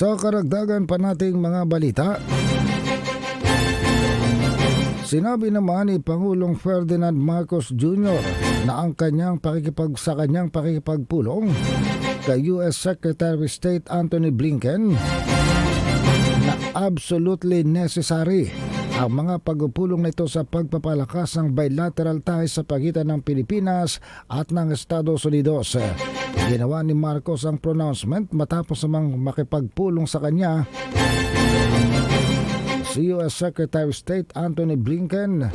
Sa karagdagan pa nating mga balita, Sinabi naman ni Pangulong Ferdinand Marcos Jr. na ang kanyang pakikipag sa kanyang pakikipagpulong kay US Secretary of State Anthony Blinken na absolutely necessary ang mga pagpupulong nito sa pagpapalakas ng bilateral ties sa pagitan ng Pilipinas at ng Estados Unidos. Ginawa ni Marcos ang pronouncement matapos namang makipagpulong sa kanya si US Secretary of State Anthony Blinken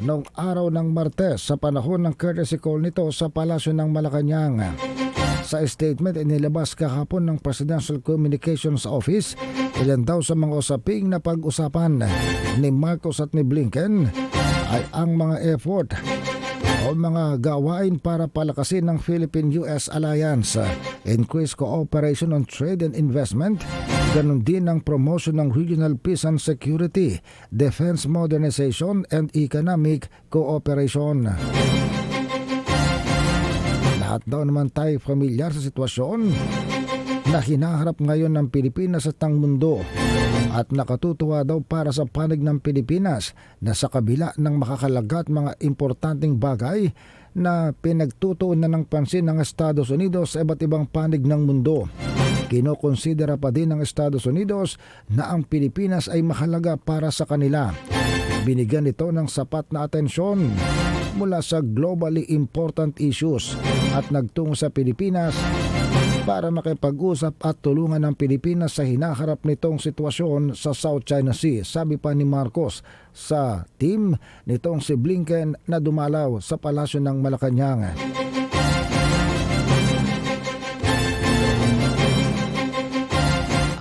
noong araw ng Martes sa panahon ng courtesy call nito sa Palasyo ng Malacanang. Sa statement inilabas kahapon ng Presidential Communications Office, ilan daw sa mga usaping na pag-usapan ni Marcos at ni Blinken ay ang mga effort o mga gawain para palakasin ng Philippine-US Alliance, increase cooperation on trade and investment, ganun din ang promotion ng regional peace and security, defense modernization and economic cooperation. Lahat daw naman tayo familiar sa sitwasyon na hinaharap ngayon ng Pilipinas at ang mundo at nakatutuwa daw para sa panig ng Pilipinas na sa kabila ng makakalagat mga importanteng bagay na pinagtutuon na ng pansin ng Estados Unidos sa iba't ibang panig ng mundo. Kinokonsidera pa din ng Estados Unidos na ang Pilipinas ay mahalaga para sa kanila. Binigyan ito ng sapat na atensyon mula sa globally important issues at nagtungo sa Pilipinas para makipag-usap at tulungan ng Pilipinas sa hinaharap nitong sitwasyon sa South China Sea, sabi pa ni Marcos sa team nitong si Blinken na dumalaw sa palasyo ng Malacanang.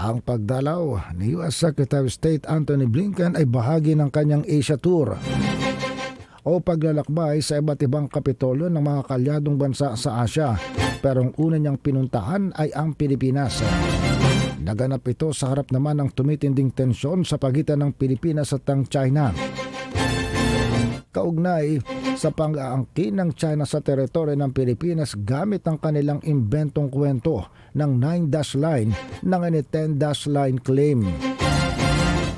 Ang pagdalaw ni US Secretary of State Anthony Blinken ay bahagi ng kanyang Asia Tour o paglalakbay sa iba't ibang kapitolyo ng mga kalyadong bansa sa Asya pero ang una niyang pinuntahan ay ang Pilipinas. Naganap ito sa harap naman ng tumitinding tensyon sa pagitan ng Pilipinas at ng China. Kaugnay sa pang-aangkin ng China sa teritoryo ng Pilipinas gamit ang kanilang imbentong kwento ng 9-dash line ng 10-dash line claim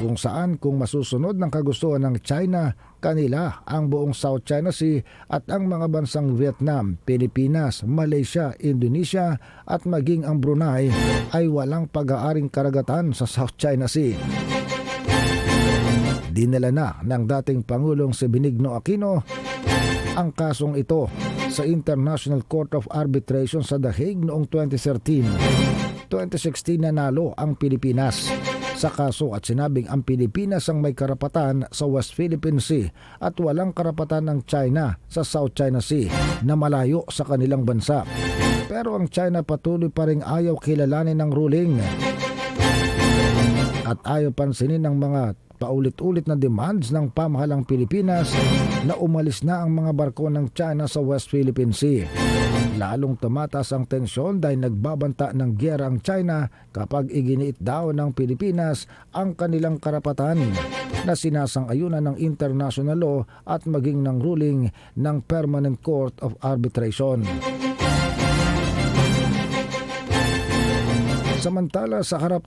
kung saan kung masusunod ng kagustuhan ng China, kanila ang buong South China Sea at ang mga bansang Vietnam, Pilipinas, Malaysia, Indonesia at maging ang Brunei ay walang pag-aaring karagatan sa South China Sea. Dinala na ng dating Pangulong si Benigno Aquino ang kasong ito sa International Court of Arbitration sa The Hague noong 2013. 2016 nanalo ang Pilipinas sa kaso at sinabing ang Pilipinas ang may karapatan sa West Philippine Sea at walang karapatan ng China sa South China Sea na malayo sa kanilang bansa. Pero ang China patuloy pa rin ayaw kilalanin ng ruling at ayaw pansinin ng mga paulit-ulit na demands ng pamahalang Pilipinas na umalis na ang mga barko ng China sa West Philippine Sea. Lalong tumatas ang tensyon dahil nagbabanta ng gyera ang China kapag iginiit daw ng Pilipinas ang kanilang karapatan na sinasang-ayunan ng international law at maging ng ruling ng Permanent Court of Arbitration. Samantala sa harap